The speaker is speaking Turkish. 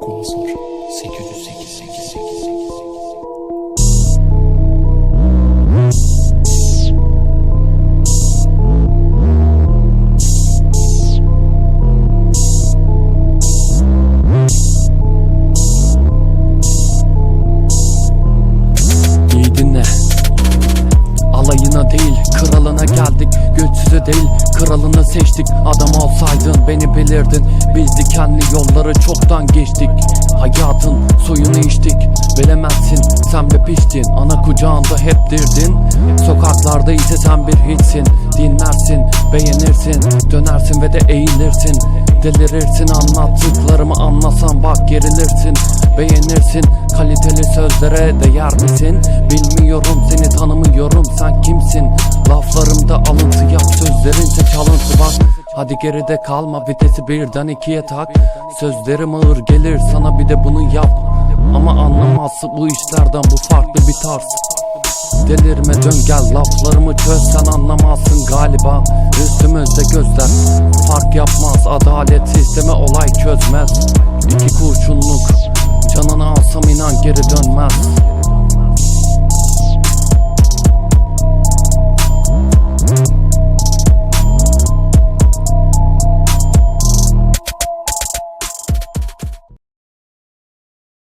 Konfor 808 808 808 değil. Kralını seçtik Adam olsaydın beni bilirdin. Biz dikenli yolları çoktan geçtik. Hayatın suyunu içtik. Bilemezsin sen bir piştin Ana kucağında hep dirdin. Sokaklarda ise sen bir hiçsin Dinlersin beğenirsin. Dönersin ve de eğilirsin. Delirirsin anlattıklarımı anlasan bak gerilirsin. Beğenirsin kaliteli sözlere değer misin? Bilmiyorum seni tanımıyorum sen kimsin? Alıntı yap sözlerinse çalıntı bak Hadi geride kalma vitesi birden ikiye tak. Sözlerim ağır gelir sana bir de bunu yap. Ama anlamazsın bu işlerden bu farklı bir tarz. Delirme dön gel laflarımı çöz sen anlamazsın galiba. Üstümüzde gözler fark yapmaz Adalet sistemi olay çözmez. İki kurşunluk canını alsam inan geri dönmez